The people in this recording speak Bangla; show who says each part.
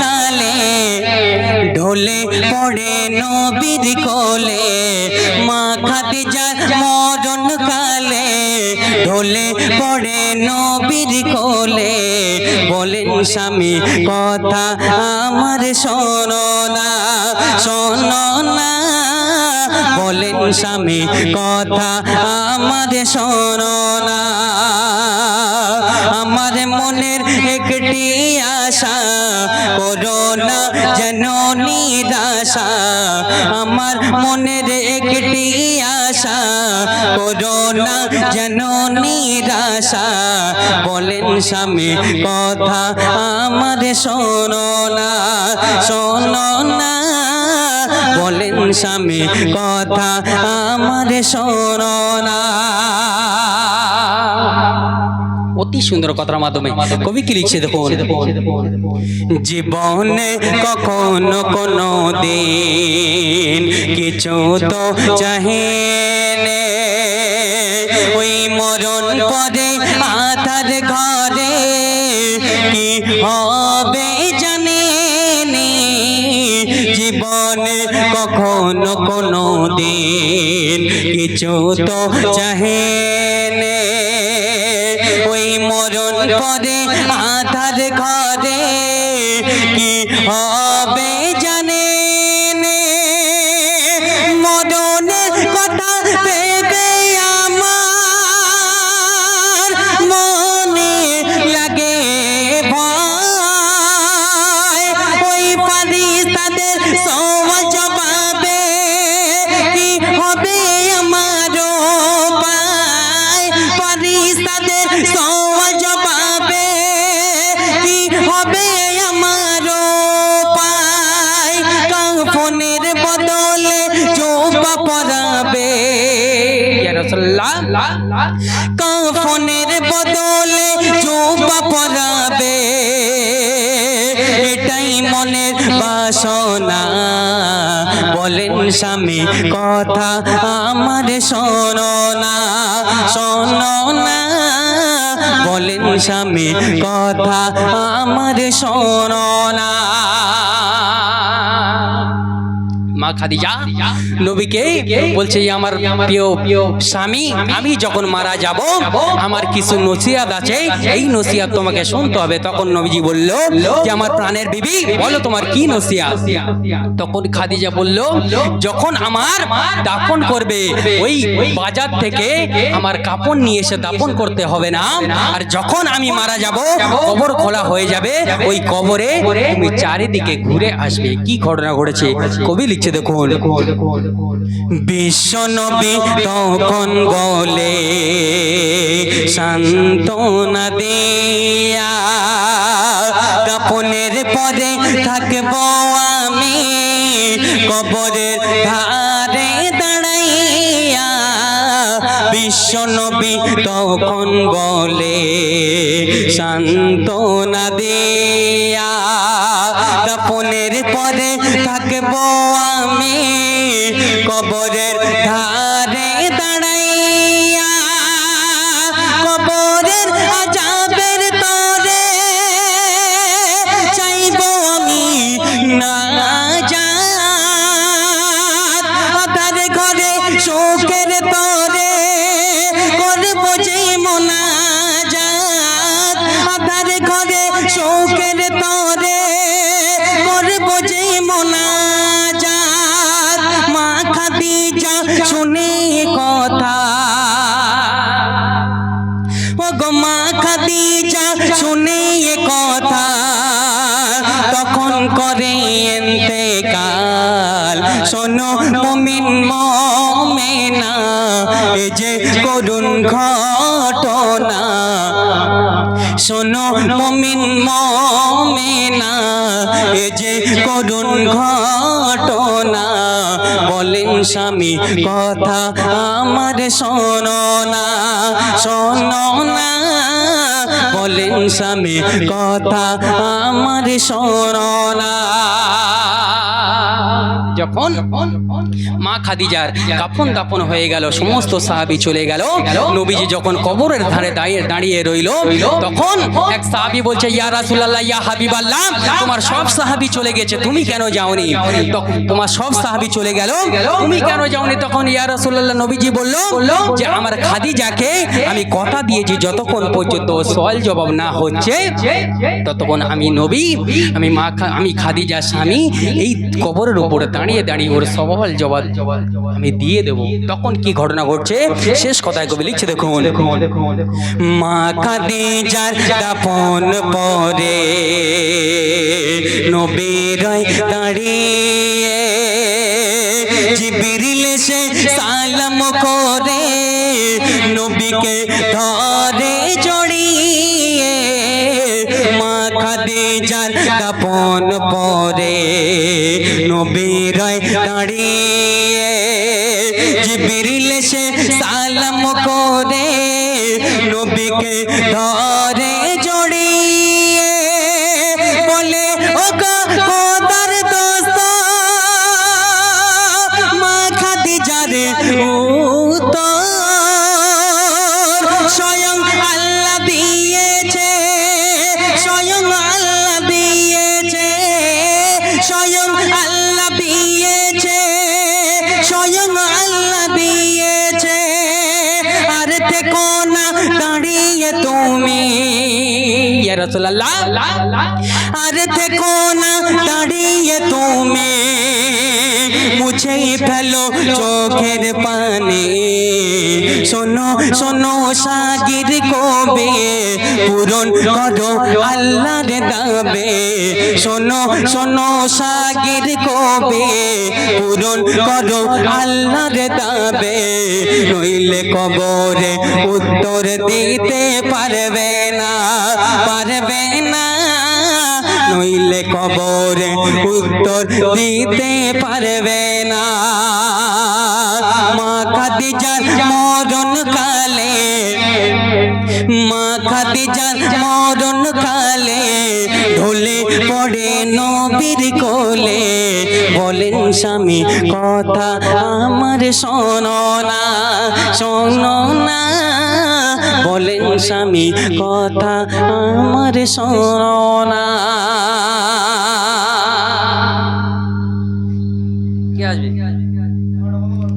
Speaker 1: কালে ঢোলে পড়ে নবীর কোলে, মা খাদিজার মরণ কালে ঢোলে পড়ে নবীর কোলে। বলেন স্বামী, কথা আমার শোনো না শোনো না। বলেন স্বামী, কথা আমার শোনো না। আমার মনের একটি আশা, করোনা যেন নিরাশা। আমার মনের একটি আশা, করোনা যেন নিরাশা। বলেন স্বামী, কথা আমার শোনো না শোনো না। বলেন স্বামী, কথা আমার শোনো না। অতি সুন্দর কথার মাধ্যমে কবি কি লিখছে দেখুন? জীবনে কখনো কোনো দিন কিছু তো চাহে ওই মরণ পরে আধার ঘরে কি হবে জানে জীবনে কখনো কোনো দিন কিছু তো চাহে পরে আধার ঘরে কি হবে জানে মরণের লাগে ভয়। ওই পারি তাদের সমাজ কি হবে আমার পারি তাদের রাসূলুল্লাহ কাফনের বদলে জোবা পরাবে। এটাই মনের বাসনা। বলেন স্বামী, কথা আমার শোনো না শোনো না। বলেন স্বামী, কথা আমার শোনো খাদিজা, নবীকে বলছে আমার প্রিয় স্বামী, আমি যখন মারা যাব, আমার কিছু নসিহাত আছে, এই নসিহাত তোমাকে শুনতে হবে। তখন নবীজি বলল, যে আমার প্রাণের বিবি, বলো তোমার কি নসিহাত? তখন খাদিজা বলল, যখন আমার দাফন করবে, ওই বাজার থেকে আমার কাপড় নিয়ে এসে দাফন করতে হবে না। আর যখন আমি মারা যাব, কবর খোলা হয়ে যাবে, ওই কবরে তুমি চারিদিকে ঘুরে আসবে। কি ঘটনা ঘটেছে? কবি লিখছে দেখুন তখন বলে সান্ত্বনা দিয়া কাপনের পরে থাকব আমি, কবরের ধারে দাঁড়াইয়া বিশ্ব নবী তখন বলে সান্ত্বনা দিয়া কাপনের পরে থাকব আমি কবরের ধারে শুনে কথা। ও গো মা খাদিজা, শুনে কথা। তখন করে এতেকাল শোনো মুমিন মমেনা, এ যে করুণ ঘটনা। শোনো মুমিন মমেনা, এ যে করুণ ঘটনা স্বামী কথা আমার শোনো না শোনো না। বলেন স্বামী কথা আমার শোনো না। যখন মা খাদিজার কাফন দাপন হয়ে গেল, সমস্ত সাহাবি চলে গেল। নবীজি যখন কবরের ধারে দাঁড়িয়ে দাঁড়িয়ে রইল, তখন এক সাহাবি বলছে, ইয়া রাসূলুল্লাহ, ইয়া হাবিবাল্লাহ, তোমার সব সাহাবি চলে গেছে, তুমি কেন যাওনি? তোমার সব সাহাবি চলে গেল, তুমি কেন যাওনি? তখন ইয়া রাসূলুল্লাহ, নবীজি বলল, যে আমার খাদিজাকে আমি কথা দিয়েছি, যতক্ষণ পর্যন্ত সওয়াল জবাব না হচ্ছে, ততক্ষণ আমি নবী, আমি মা আমি খাদিজা স্বামী, এই কবরের উপরে দাঁড়িয়ে দাঁড়িয়ে দাঁড়িয়ে ওর সওয়াল জবাব আমি দিয়ে দেব। তখন কি ঘটনা ঘটছে? শেষ কথায় কবি লিখছে দেখুন। মা খাদিজার দাপন পরে নবীর দাঁড়িয়ে জিবরিল সে সালাম করে নবীকে ধরে জড়িয়ে মা খাদিজার দাপন পরে নবীর দাঁড়িয়ে জিবিরিল সে সালাম করে নবীকে ধরে জড়িয়ে দাঁড়িয়ে তুমি। রাসূলুল্লাহ। আর থেকো না দাঁড়িয়ে তুমি। মুছেই ফেলো চোখের পানি। শোনো শোনো সাগির কবে পূরণ করো আল্লাহর দাবে শোনো শোনো সাগির কবে পূরণ করো আল্লাহর দাবে নইলে কবরে উত্তর দিতে পারবে না পারবে না। নইলে কবরে উত্তর দিতে পারবে না। খাদিজার মরণ কালে, মা খাদিজার মরণ কালে, ঢোলে পড়ে নবীর কোলে। বলেন, স্বামী, কথা আমার শোনো না শোনো না। বলেন, স্বামী, কথা আমার শোনো না।